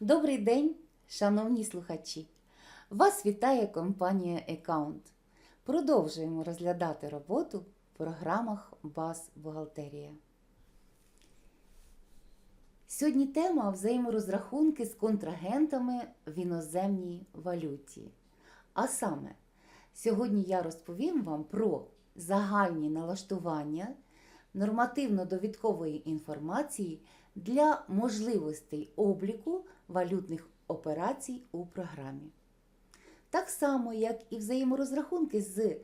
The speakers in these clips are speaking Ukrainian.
Добрий день, шановні слухачі! Вас вітає компанія Account. Продовжуємо розглядати роботу в програмах БАС Бухгалтерія. Сьогодні тема взаєморозрахунки з контрагентами в іноземній валюті. А саме, сьогодні я розповім вам про загальні налаштування нормативно-довідкової інформації для можливостей обліку валютних операцій у програмі. Так само, як і взаєморозрахунки з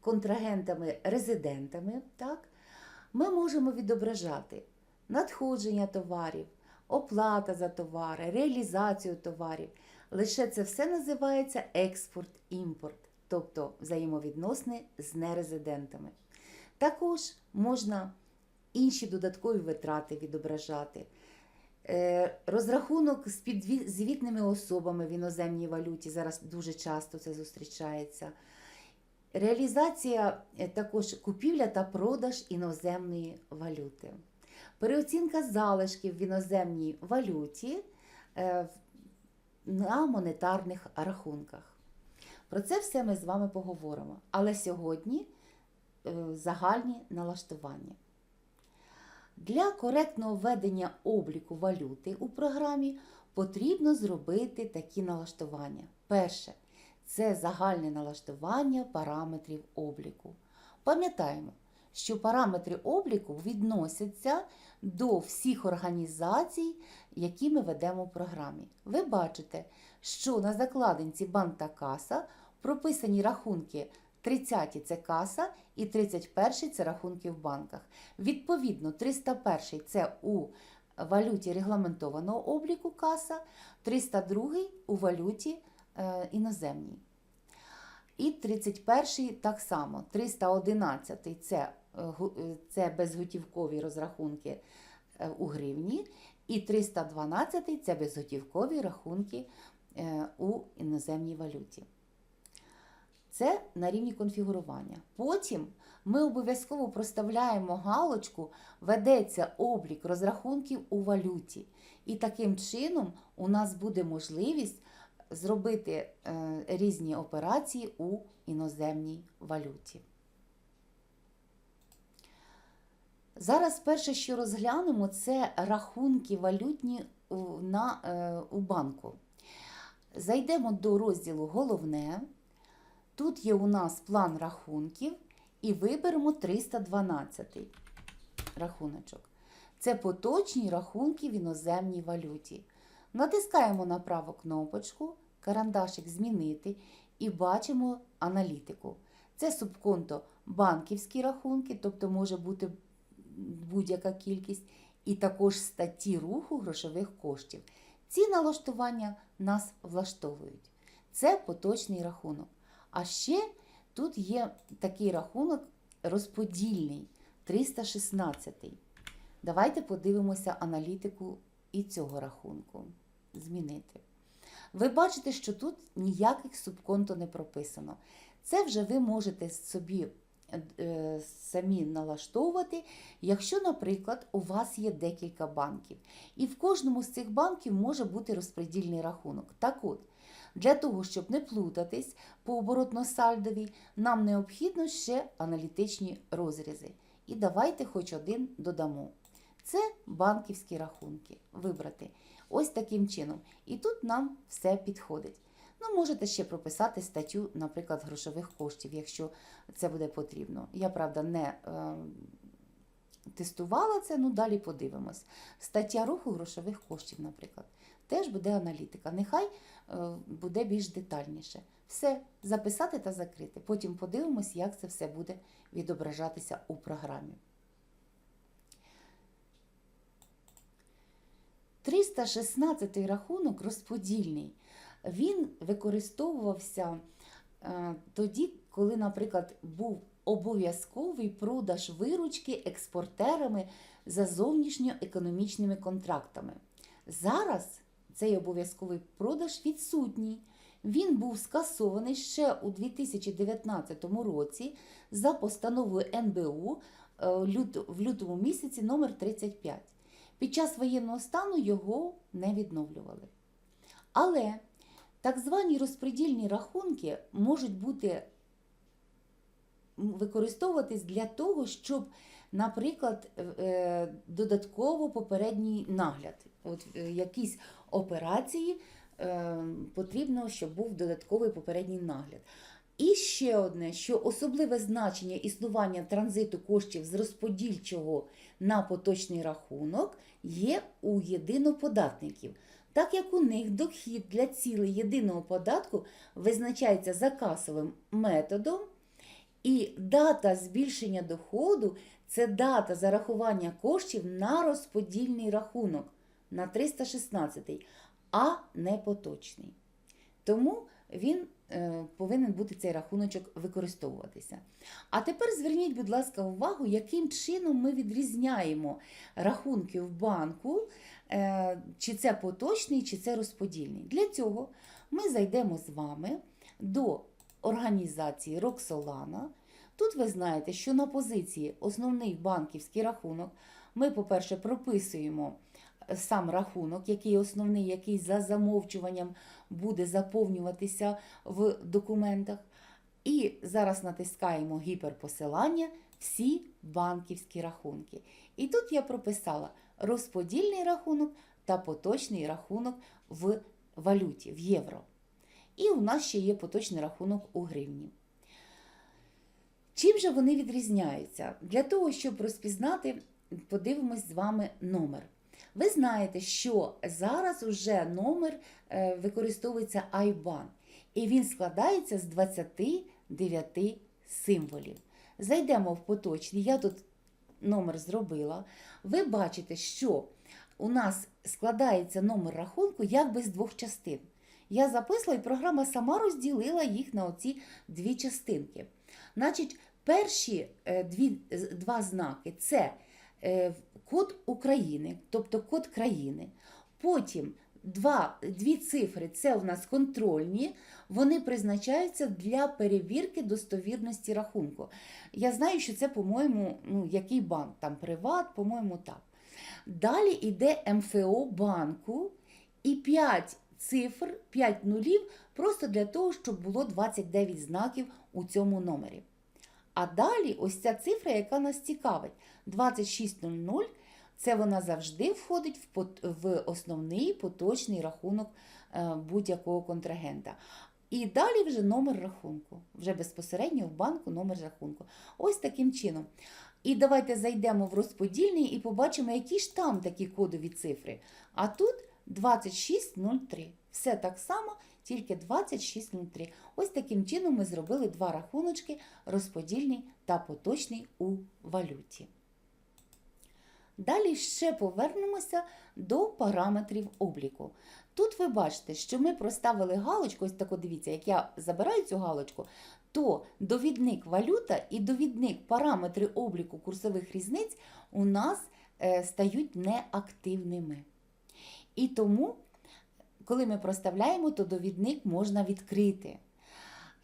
контрагентами-резидентами, так, ми можемо відображати надходження товарів, оплата за товари, реалізацію товарів. Лише це все називається експорт-імпорт, тобто взаємовідносини з нерезидентами. Також можна інші додаткові витрати відображати. Е, Розрахунок з підзвітними особами в іноземній валюті, зараз дуже часто це зустрічається. Реалізація е, також купівля та продаж іноземної валюти. Переоцінка залишків в іноземній валюті е, на монетарних рахунках. Про це все ми з вами поговоримо. Але сьогодні загальні налаштування. Для коректного ведення обліку валюти у програмі потрібно зробити такі налаштування. Перше це загальне налаштування параметрів обліку. Пам'ятаємо, що параметри обліку відносяться до всіх організацій, які ми ведемо в програмі. Ви бачите, що на закладинці банк та каса прописані рахунки 30 це каса і 31 це рахунки в банках. Відповідно, 301 це у валюті регламентованого обліку каса, 302 у валюті е, іноземній. І 31 так само, 311 це, е, е, це безготівкові розрахунки у гривні, і 312 це безготівкові рахунки у іноземній валюті. Це на рівні конфігурування. Потім ми обов'язково проставляємо галочку, ведеться облік розрахунків у валюті. І таким чином у нас буде можливість зробити е, різні операції у іноземній валюті. Зараз перше, що розглянемо, це рахунки валютні на, е, у банку. Зайдемо до розділу Головне. Тут є у нас план рахунків і виберемо 312 рахуночок. Це поточні рахунки в іноземній валюті. Натискаємо на праву кнопочку, карандашик змінити і бачимо аналітику. Це субконто банківські рахунки, тобто може бути будь-яка кількість, і також статті руху грошових коштів. Ці налаштування нас влаштовують. Це поточний рахунок. А ще тут є такий рахунок розподільний 316. Давайте подивимося аналітику і цього рахунку. Змінити. Ви бачите, що тут ніяких субконто не прописано. Це вже ви можете собі е, самі налаштовувати, якщо, наприклад, у вас є декілька банків. І в кожному з цих банків може бути розподільний рахунок. Так от, для того, щоб не плутатись по оборотно-сальдовій, нам необхідно ще аналітичні розрізи. І давайте хоч один додамо. Це банківські рахунки. Вибрати. Ось таким чином. І тут нам все підходить. Ну, можете ще прописати статтю, наприклад, грошових коштів, якщо це буде потрібно. Я, правда, не е, тестувала це, ну далі подивимось. Стаття руху грошових коштів, наприклад. Теж буде аналітика. Нехай е, буде більш детальніше. Все, записати та закрити. Потім подивимось, як це все буде відображатися у програмі. 316 рахунок розподільний. Він використовувався е, тоді, коли, наприклад, був обов'язковий продаж виручки експортерами за зовнішньоекономічними контрактами. Зараз цей обов'язковий продаж відсутній. Він був скасований ще у 2019 році за постановою НБУ е, в лютому місяці номер 35. Під час воєнного стану його не відновлювали. Але так звані розподільні рахунки можуть бути використовуватись для того, щоб, наприклад, е, додатково попередній нагляд. От е, якісь операції е, потрібно, щоб був додатковий попередній нагляд. І ще одне, що особливе значення існування транзиту коштів з розподільчого на поточний рахунок є у єдиноподатників, так як у них дохід для цілей єдиного податку визначається за касовим методом, і дата збільшення доходу це дата зарахування коштів на розподільний рахунок на 316, а не поточний. Тому він е, повинен бути цей рахуночок використовуватися. А тепер зверніть, будь ласка, увагу, яким чином ми відрізняємо рахунки в банку, е, чи це поточний, чи це розподільний. Для цього ми зайдемо з вами до організації Роксолана. Тут ви знаєте, що на позиції основний банківський рахунок ми, по-перше, прописуємо сам рахунок, який основний, який за замовчуванням буде заповнюватися в документах. І зараз натискаємо гіперпосилання всі банківські рахунки. І тут я прописала розподільний рахунок та поточний рахунок в валюті, в євро. І у нас ще є поточний рахунок у гривні. Чим же вони відрізняються? Для того, щоб розпізнати, подивимось з вами номер. Ви знаєте, що зараз вже номер е, використовується IBAN, і він складається з 29 символів. Зайдемо в поточний, я тут номер зробила. Ви бачите, що у нас складається номер рахунку якби з двох частин. Я записала, і програма сама розділила їх на оці дві частинки. Значить, перші е, дві, два знаки це е, код України, тобто код країни. Потім два, дві цифри це у нас контрольні, вони призначаються для перевірки достовірності рахунку. Я знаю, що це, по-моєму, ну, який банк, там Приват, по-моєму, так. Далі йде МФО банку і 5 цифр, 5 нулів, просто для того, щоб було 29 знаків у цьому номері. А далі ось ця цифра, яка нас цікавить, 2600, це вона завжди входить в, основний поточний рахунок е, будь-якого контрагента. І далі вже номер рахунку, вже безпосередньо в банку номер рахунку. Ось таким чином. І давайте зайдемо в розподільний і побачимо, які ж там такі кодові цифри. А тут 2603. Все так само, тільки 2603. Ось таким чином ми зробили два рахуночки розподільний та поточний у валюті. Далі ще повернемося до параметрів обліку. Тут ви бачите, що ми проставили галочку, ось тако дивіться, як я забираю цю галочку, то довідник валюта і довідник параметри обліку курсових різниць у нас е, стають неактивними. І тому, коли ми проставляємо, то довідник можна відкрити.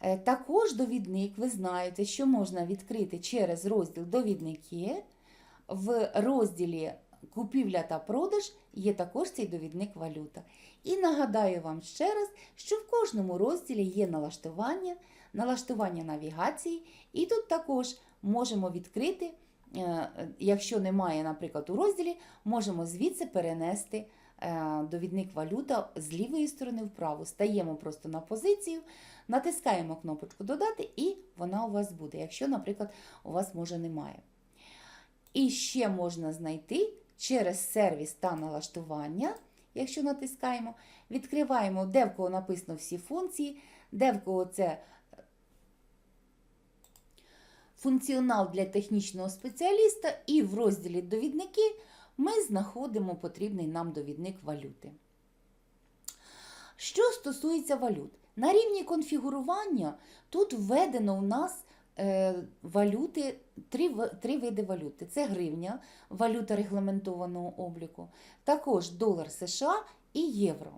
Е, Також довідник, ви знаєте, що можна відкрити через розділ Довідники. В розділі Купівля та продаж є також цей довідник валюта. І нагадаю вам ще раз, що в кожному розділі є налаштування, налаштування навігації, і тут також можемо відкрити, е, якщо немає, наприклад, у розділі, можемо звідси перенести довідник валюта з лівої сторони вправо. Стаємо просто на позицію, натискаємо кнопочку Додати, і вона у вас буде, якщо, наприклад, у вас може немає. І ще можна знайти через сервіс та налаштування, якщо натискаємо, відкриваємо, де в кого написано всі функції, де в кого це функціонал для технічного спеціаліста, і в розділі Довідники ми знаходимо потрібний нам довідник валюти. Що стосується валют, на рівні конфігурування тут введено у нас е, валюти, три, три види валюти. Це гривня, валюта регламентованого обліку, також долар США і євро.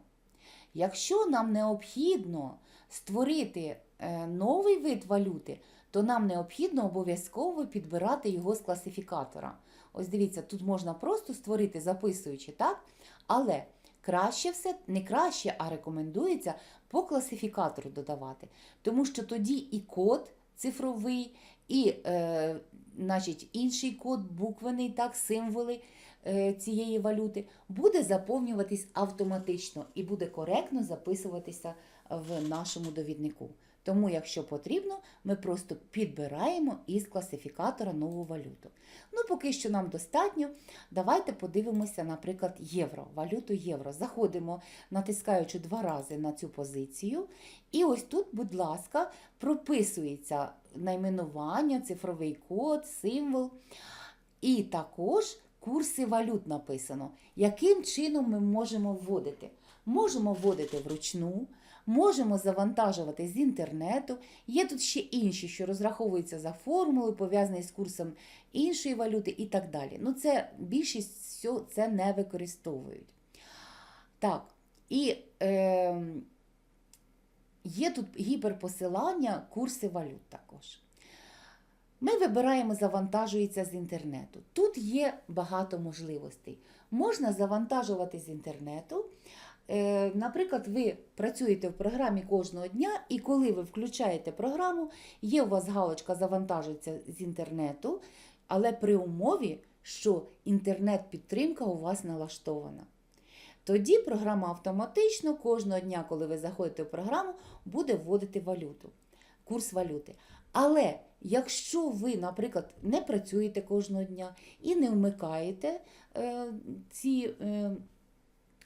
Якщо нам необхідно створити е, новий вид валюти, то нам необхідно обов'язково підбирати його з класифікатора. Ось дивіться, тут можна просто створити, записуючи, так? Але краще все, не краще, а рекомендується по класифікатору додавати. Тому що тоді і код цифровий, і е, значить, інший код, буквений, так, символи е, цієї валюти буде заповнюватись автоматично і буде коректно записуватися в нашому довіднику. Тому, якщо потрібно, ми просто підбираємо із класифікатора нову валюту. Ну, поки що нам достатньо. Давайте подивимося, наприклад, євро, валюту євро. Заходимо, натискаючи два рази на цю позицію. І ось тут, будь ласка, прописується найменування, цифровий код, символ. І також курси валют написано. Яким чином ми можемо вводити? Можемо вводити вручну, можемо завантажувати з інтернету. Є тут ще інші, що розраховуються за формулою, пов'язані з курсом іншої валюти і так далі. Ну, це більшість це не використовують. Так, і е, є тут гіперпосилання, курси валют також. Ми вибираємо завантажується з інтернету. Тут є багато можливостей. Можна завантажувати з інтернету. Е, Наприклад, ви працюєте в програмі кожного дня, і коли ви включаєте програму, є у вас галочка завантажується з інтернету, але при умові, що інтернет-підтримка у вас налаштована. Тоді програма автоматично кожного дня, коли ви заходите в програму, буде вводити валюту, курс валюти. Але якщо ви, наприклад, не працюєте кожного дня і не вмикаєте е, ці е,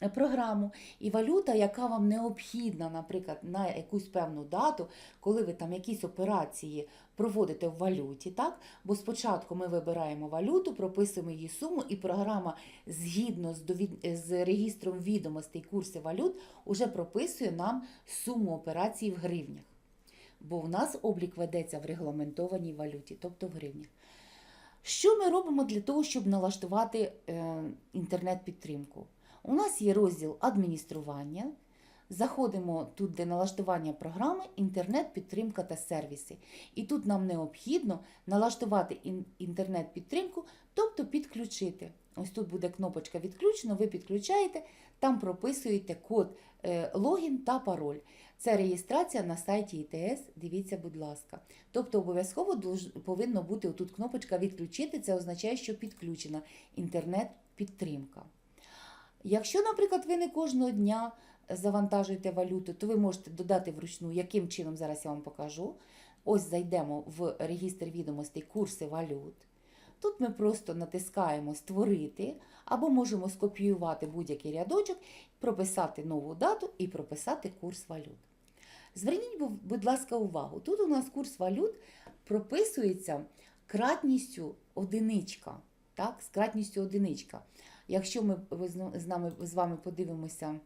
програму, і валюта, яка вам необхідна, наприклад, на якусь певну дату, коли ви там якісь операції проводите в валюті, так? Бо спочатку ми вибираємо валюту, прописуємо її суму, і програма згідно з, довід... з регістром відомостей курси валют уже прописує нам суму операцій в гривнях. Бо в нас облік ведеться в регламентованій валюті, тобто в гривнях. Що ми робимо для того, щоб налаштувати е, інтернет-підтримку? У нас є розділ адміністрування. Заходимо тут, де налаштування програми, інтернет-підтримка та сервіси. І тут нам необхідно налаштувати інтернет-підтримку, тобто підключити. Ось тут буде кнопочка відключено, ви підключаєте, там прописуєте код е, логін та пароль. Це реєстрація на сайті ІТС, дивіться, будь ласка. Тобто обов'язково повинно бути отут кнопочка відключити, це означає, що підключена інтернет-підтримка. Якщо, наприклад, ви не кожного дня завантажуєте валюту, то ви можете додати вручну, яким чином зараз я вам покажу. Ось зайдемо в регістр відомостей курси валют. Тут ми просто натискаємо Створити або можемо скопіювати будь-який рядочок, прописати нову дату і прописати курс валют. Зверніть, будь ласка, увагу. Тут у нас курс валют прописується кратністю одиничка. Так, з кратністю одиничка. Якщо ми з нами з вами подивимося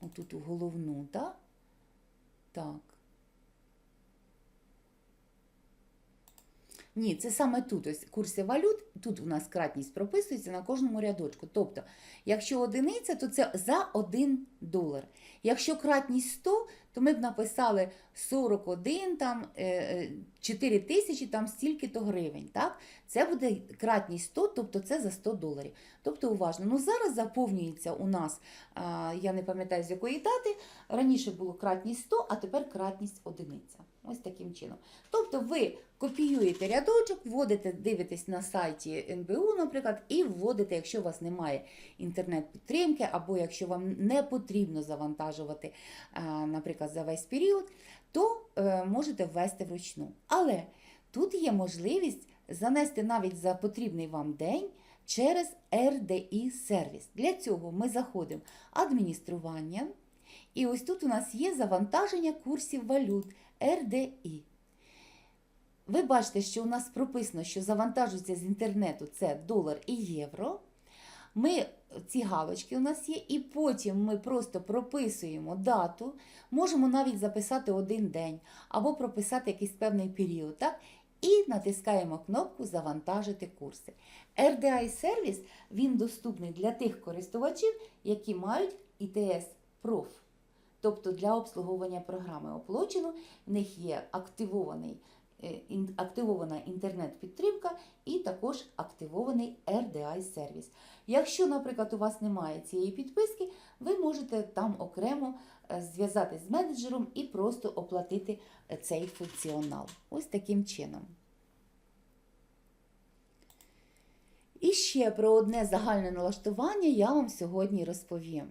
отут у головну, так? Так. Ні, це саме тут. Ось курси валют. Тут у нас кратність прописується на кожному рядочку. Тобто, якщо одиниця, то це за 1 долар. Якщо кратність 100, то ми б написали 41, там, е, е, 4 тисячі, там стільки-то гривень. Так? Це буде кратність 100, тобто це за 100 доларів. Тобто уважно. Ну зараз заповнюється у нас, я не пам'ятаю з якої дати, раніше було кратність 100, а тепер кратність одиниця. Ось таким чином. Тобто ви копіюєте рядочок, вводите, дивитесь на сайті НБУ, наприклад, і вводите, якщо у вас немає інтернет-підтримки, або якщо вам не потрібно завантажувати, наприклад, за весь період, то е, можете ввести вручну. Але тут є можливість занести навіть за потрібний вам день через RDI сервіс. Для цього ми заходимо в адміністрування. І ось тут у нас є завантаження курсів валют RDI. Ви бачите, що у нас прописано, що завантажується з інтернету це долар і євро. Ми ці галочки у нас є, і потім ми просто прописуємо дату, можемо навіть записати один день або прописати якийсь певний період. Так? І натискаємо кнопку Завантажити курси. RDI сервіс він доступний для тих користувачів, які мають ITS Prof. Тобто для обслуговування програми оплачено, в них є активований активована інтернет-підтримка і також активований RDI-сервіс. Якщо, наприклад, у вас немає цієї підписки, ви можете там окремо е, зв'язатись з менеджером і просто оплатити е, цей функціонал. Ось таким чином. І ще про одне загальне налаштування я вам сьогодні розповім.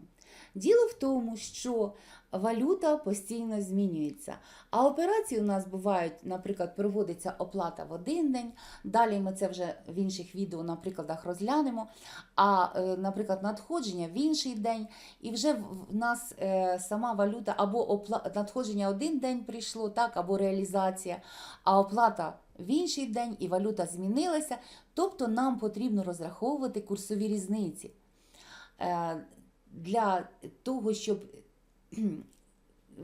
Діло в тому, що валюта постійно змінюється. А операції у нас бувають, наприклад, проводиться оплата в один день. Далі ми це вже в інших відео на прикладах розглянемо. А, е, наприклад, надходження в інший день, і вже в нас е, сама валюта або надходження один день прийшло, так, або реалізація, а оплата в інший день і валюта змінилася. Тобто нам потрібно розраховувати курсові різниці. Для того, щоб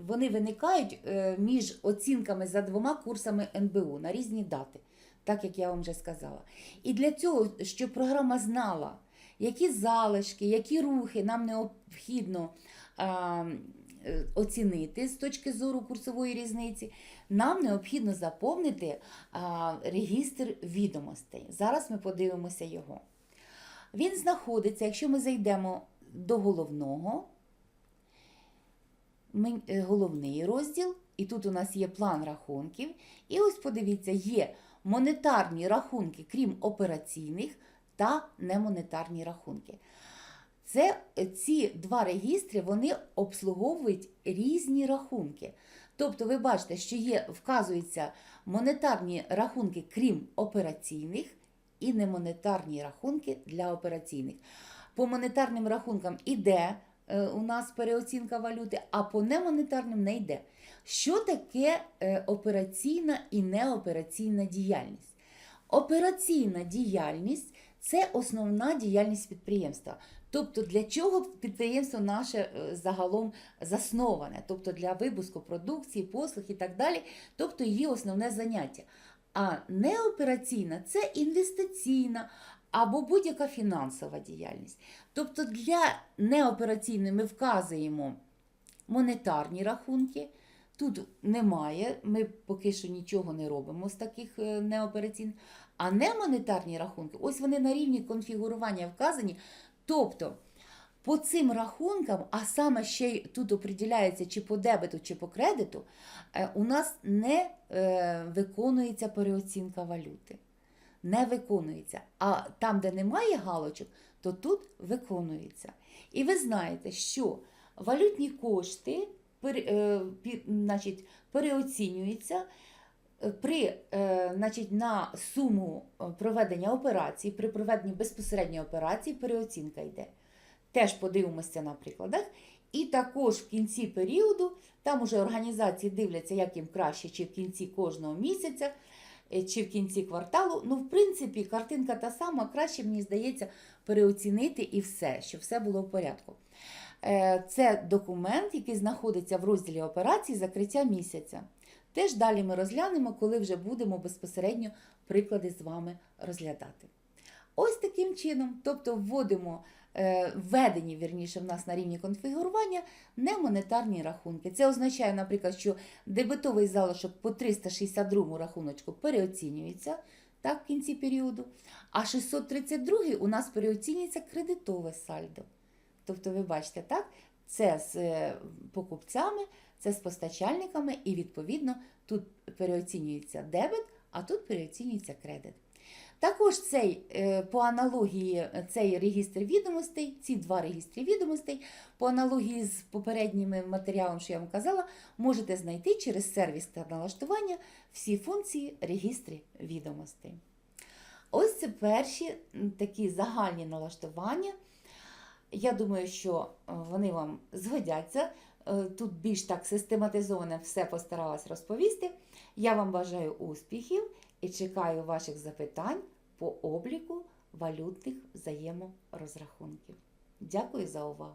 вони виникають е, між оцінками за двома курсами НБУ на різні дати, так як я вам вже сказала. І для цього, щоб програма знала, які залишки, які рухи нам необхідно е, оцінити з точки зору курсової різниці, нам необхідно заповнити регістр відомостей. Зараз ми подивимося його. Він знаходиться, якщо ми зайдемо до головного, е, головний розділ, і тут у нас є план рахунків. І ось подивіться, є монетарні рахунки, крім операційних, та немонетарні рахунки. Це е, ці два регістри вони обслуговують різні рахунки. Тобто, ви бачите, що є, вказуються монетарні рахунки, крім операційних, і немонетарні рахунки для операційних. По монетарним рахункам іде е, у нас переоцінка валюти, а по немонетарним не йде. Що таке е, операційна і неопераційна діяльність? Операційна діяльність це основна діяльність підприємства. Тобто для чого підприємство наше е, загалом засноване, тобто для випуску продукції, послуг і так далі, тобто її основне заняття. А неопераційна це інвестиційна або будь-яка фінансова діяльність. Тобто для неопераційної ми вказуємо монетарні рахунки. Тут немає, ми поки що нічого не робимо з таких е, неопераційних. А немонетарні рахунки, ось вони на рівні конфігурування вказані. Тобто по цим рахункам, а саме ще й тут определяється чи по дебету, чи по кредиту, е, у нас не е, виконується переоцінка валюти. Не виконується. А там, де немає галочок, то тут виконується. І ви знаєте, що валютні кошти е, значить, переоцінюються е, при, е, значить, на суму проведення операцій, при проведенні безпосередньої операції переоцінка йде. Теж подивимося на прикладах. І також в кінці періоду, там уже організації дивляться, як їм краще, чи в кінці кожного місяця, чи в кінці кварталу. Ну, в принципі, картинка та сама, краще, мені здається, переоцінити і все, щоб все було в порядку. Е, Це документ, який знаходиться в розділі операцій закриття місяця. Теж далі ми розглянемо, коли вже будемо безпосередньо приклади з вами розглядати. Ось таким чином, тобто вводимо е, введені, вірніше, в нас на рівні конфігурування немонетарні рахунки. Це означає, наприклад, що дебетовий залишок по 362 рахуночку переоцінюється так, в кінці періоду, а 632 у нас переоцінюється кредитове сальдо. Тобто, ви бачите, так? Це з е, покупцями, це з постачальниками, і відповідно тут переоцінюється дебет, а тут переоцінюється кредит. Також цей, е, по аналогії е, цей регістр відомостей, ці два регістри відомостей, по аналогії з попередніми матеріалом, що я вам казала, можете знайти через сервіс та налаштування всі функції регістрів відомостей. Ось це перші такі загальні налаштування. Я думаю, що е, вони вам згодяться. Тут більш так систематизовано все постаралась розповісти. Я вам бажаю успіхів і чекаю ваших запитань по обліку валютних взаєморозрахунків. Дякую за увагу!